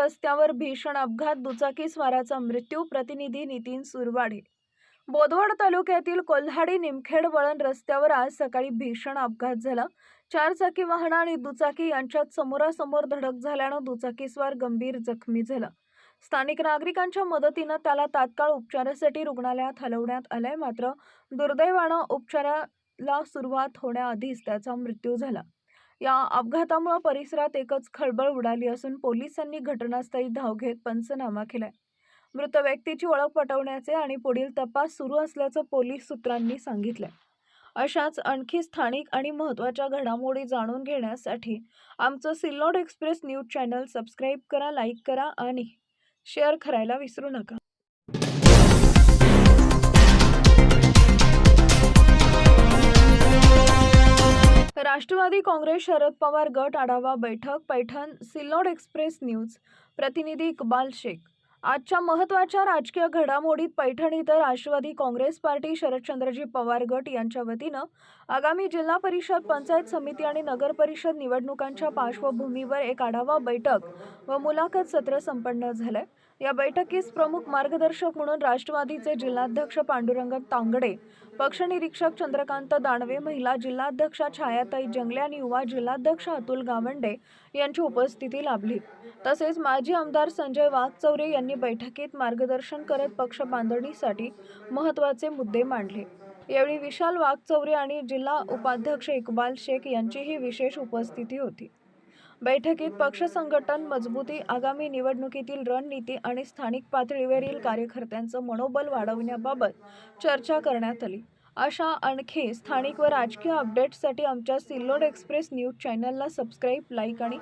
रस्त्यावर भीषण अपघात दुचाकी स्वाराचा मृत्यू प्रतिनिधी नितीन सुरवाडे. बोदवड तालुक्यातील कोल्हाडी निमखेड वळण रस्त्यावर आज सकाळी भीषण अपघात झाला. चारचाकी वाहन आणि दुचाकी यांच्यात समोरासमोर धडक झाल्यानं दुचाकीस्वार गंभीर जखमी झाला. स्थानिक नागरिकांच्या मदतीनं त्याला तात्काळ उपचारासाठी रुग्णालयात हलवण्यात आलंय मात्र दुर्दैवानं उपचाराला सुरुवात होण्याआधीच त्याचा मृत्यू झाला. या अपघातामुळे परिसरात एकच खळबळ उडाली असून पोलिसांनी घटनास्थळी धाव घेत पंचनामा केलाय. मृत व्यक्तीची ओळख पटवण्याचे आणि पुढील तपास सुरू असल्याचं पोलीस सूत्रांनी सांगितलंय. अशाच आणखी स्थानिक आणि महत्त्वाच्या घडामोडी जाणून घेण्यासाठी आमचं Sillod express news channel subscribe करा लाईक करा आणि शेअर करायला विसरू नका. राष्ट्रवादी काँग्रेस शरद पवार गट आढावा बैठक पैठण सिल्लोड एक्सप्रेस न्यूज. प्रतिनिधी इक्बाल शेख. आजच्या महत्त्वाच्या राजकीय घडामोडीत पैठण इथं राष्ट्रवादी काँग्रेस पार्टी शरदचंद्रजी पवार गट यांच्या वतीनं आगामी जिल्हा परिषद पंचायत समिती आणि नगर परिषद निवडणुकांच्या पार्श्वभूमीवर एक आढावा बैठक व मुलाखत सत्र संपन्न झालंय. या बैठकीस प्रमुख मार्गदर्शक म्हणून राष्ट्रवादीचे जिल्हाध्यक्ष पांडुरंग तांगडे पक्ष निरीक्षक चंद्रकांत दानवे महिला जिल्हाध्यक्षा छायाताई जंगले आणि युवा जिल्हाध्यक्ष अतुल गावंडे यांची उपस्थिती लाभली. तसेच माजी आमदार संजय वाघचौरे यांनी बैठकीत मार्गदर्शन करत पक्ष बांधणीसाठी महत्त्वाचे मुद्दे मांडले. यावेळी विशाल वाघचौरे आणि जिल्हा उपाध्यक्ष इक्बाल शेख यांचीही विशेष उपस्थिती होती. बैठकीत पक्ष संघटन मजबूती आगामी निवडणुकीतील रणनीती आणि स्थानिक पातळीवरील कार्यकर्त्यांचं मनोबल वाढवण्याबाबत चर्चा करण्यात आली. अशा आणखी स्थानिक व राजकीय अपडेट्ससाठी आमच्या सिल्लोड एक्सप्रेस न्यूज चॅनलला सबस्क्राईब लाईक आणि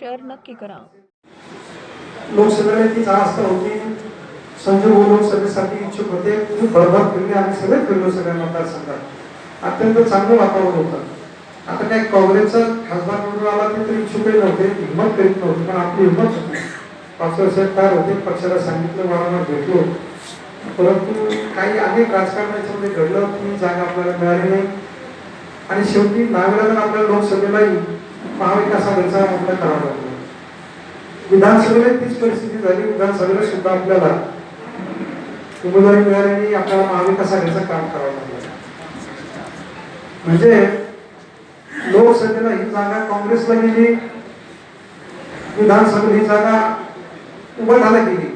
शेअर नक्की करा. लोकसभेला ती होती. संजय भाऊ लोकसभेसाठी इच्छुक होते. खूप भरभर फिरले आम्ही. सगळे फिरलो सगळ्या मतदारसंघात. अत्यंत चांगलं वातावरण होतं. आता काय काँग्रेसचा खासदार निवडून आला ते तरी इच्छुकही नव्हते हिंमत करीत नव्हते पण आपली हिंमत होती. पाच वर्षात काय होते पक्षाला सांगितलं वारंवार भेटलो. परंतु काही अनेक राजकारणाच्यामध्ये घडलं ती जागा आपल्याला मिळाली नाही. आणि शेवटी नागरिकांना आपल्याला लोकसभेलाही महाविकास आघाडीचा आपल्याला करावा लागला विधानसभेला तीच परिस्थिती झाली विधानसभेला सुद्धा आपल्याला उमेदवारी मिळाल्याने आपल्याला महाविकास आघाडीचं काम करावं लागलं. म्हणजे लोकसभेला ही जागा काँग्रेसला गेली. विधानसभेला ही जागा उभाटाला गेली.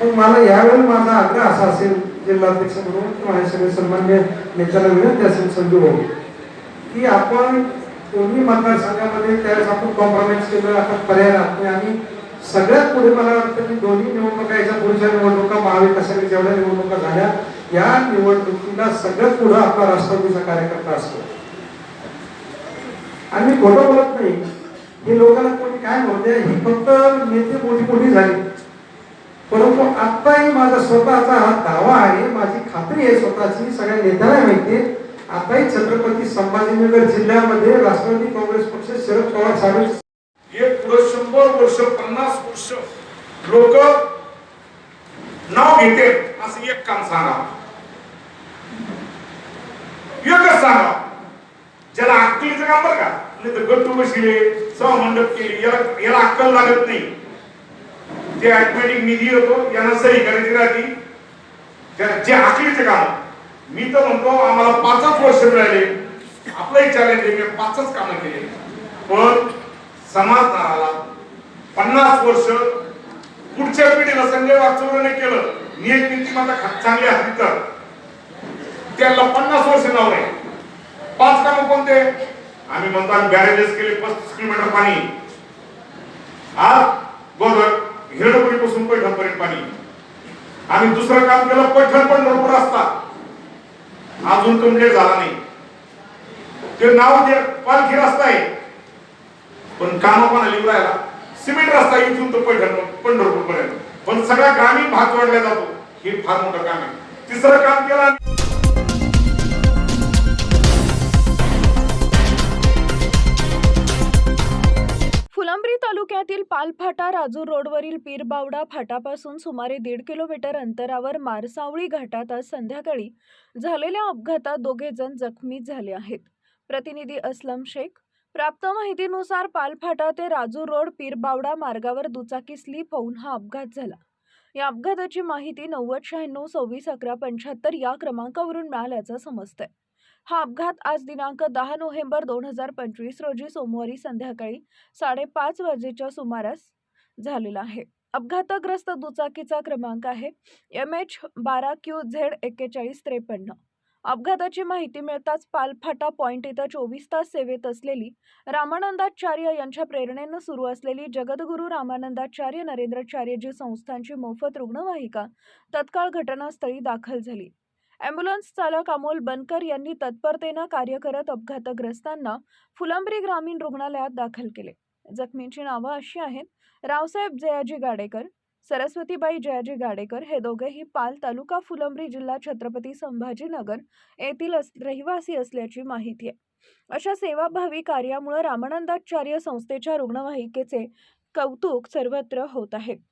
पण मला यावेळी माझा आग्रह असा असेल जिल्हाध्यक्ष म्हणून किंवा सगळे सन्मान्य नेत्याला विनंती असेल संजू भाऊ की आपण दोन्ही मतदारसंघामध्ये त्यावेळेस आपण कॉम्प्रोमाइज केलं आता पर्याय राहतोय आणि सगळ्यात पुढे मला वाटतं की दोन्ही निवडणुका याच्या पुढच्या निवडणुका महाविकास जेवढ्या निवडणुका झाल्या या निवडणुकीला सगळ्यात पुढे आपला राष्ट्रवादीचा कार्यकर्ता असतो. आणि मी खोटं बोलत नाही. हे लोकांना कोणी काय म्हणते ही फक्त नेते मोठी मोठी झाली. परंतु आत्ताही माझा स्वतःचा हा दावा आहे माझी खात्री आहे स्वतःची सगळ्या नेत्यांना माहिती आहे. आताही छत्रपती संभाजीनगर जिल्ह्यामध्ये राष्ट्रवादी काँग्रेस पक्ष शरद पवार साहेब हे पुढे शंभर वर्ष पन्नास वर्ष लोक नाव घेते असं एक काम सांगा. एकच सांगा. ज्याला अक्कलीचं काम बरं का? नाही तर गट्टू बसले सह मंडप केली याला याला अक्कल लागत नाही. जे ऍटमॅटिक निधी येतो यांना सही करायची राहती. जे अकलीचे काम मी तर म्हणतो आम्हाला पाचच वर्ष मिळाले. आपलंही चॅलेंज आहे मी पाचच कामं केले. पण समाज पन्नास वर्ष पुढच्या पिढीला संजय वागचौरेने केलं. नियत नीतिमत्ता माझा चांगली असली तर त्याला पन्नास वर्ष नाव नाही पाच कामं कोणते? आम्ही म्हणतो आम्ही बॅरेजेस केले पस्तीस किलोमीटर पाणी. आज गोदर हिरडपुरी पासून पैठणपर्यंत पाणी. आम्ही दुसरं काम केलं पैठण पण भरपूर असतात अजून कंप्लीट झाला नाही. ते नाव दे पालखी रस्ता आहे. पण काम पण आली राहिला सिमेंट रस्ता इथून तर पैठण पंढरपूर पर्यंत पण सगळा ग्रामीण भाग जोडला जातो. हे फार मोठं काम आहे. तिसरं काम केलं पालफाटा राजूर रोडवरील पीरबावडा फाटापासून सुमारे दीड किलोमीटर अंतरावर मारसावळी घाटात आज संध्याकाळी झालेल्या अपघातात दोघे जण जखमी झाले आहेत. प्रतिनिधी असलम शेख प्राप्त माहितीनुसार पालफाटा ते राजूर रोड पीरबावडा मार्गावर दुचाकी स्लिप होऊन हा अपघात झाला. या अपघाताची माहिती नव्वद शहाण्णव सव्वीस अकरा पंच्याहत्तर या क्रमांकावरून मिळाल्याचं समजतंय. हा अपघात आज दिनांक दहा नोव्हेंबर दोन हजार पंचवीस रोजी सोमवारी संध्याकाळी साडेपाच वाजेच्या सुमारास झालेला आहे. अपघातग्रस्त दुचाकीचा क्रमांक आहे एम एच बारा क्यू झेड एक्केचाळीस त्रेपन्न. अपघाताची माहिती मिळताच पालफाटा पॉईंट इथं चोवीस तास सेवेत असलेली रामानंदाचार्य यांच्या प्रेरणेनं सुरू असलेली जगद्गुरू रामानंदाचार्य नरेंद्राचार्यजी संस्थांची मोफत रुग्णवाहिका तत्काळ घटनास्थळी दाखल झाली. अँब्युलन्स चालक अमोल बनकर यांनी तत्परतेनं कार्य करत अपघातग्रस्तांना फुलंब्री ग्रामीण रुग्णालयात दाखल केले. जखमींची नावं अशी आहेत रावसाहेब जयाजी गाडेकर सरस्वतीबाई जयाजी गाडेकर हे दोघेही पाल तालुका फुलंब्री जिल्हा छत्रपती संभाजीनगर येथील अस- रहिवासी असल्याची माहिती आहे. अशा सेवाभावी कार्यामुळे रामानंदाचार्य संस्थेच्या रुग्णवाहिकेचे कौतुक सर्वत्र होत आहे.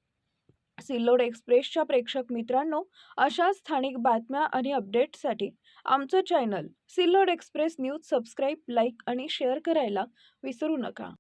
सिल्लोड एक्सप्रेसच्या प्रेक्षक मित्रांनो अशा स्थानिक बातम्या आणि अपडेट्ससाठी आमचं channel Sillod express news subscribe like आणि शेअर करायला विसरू नका.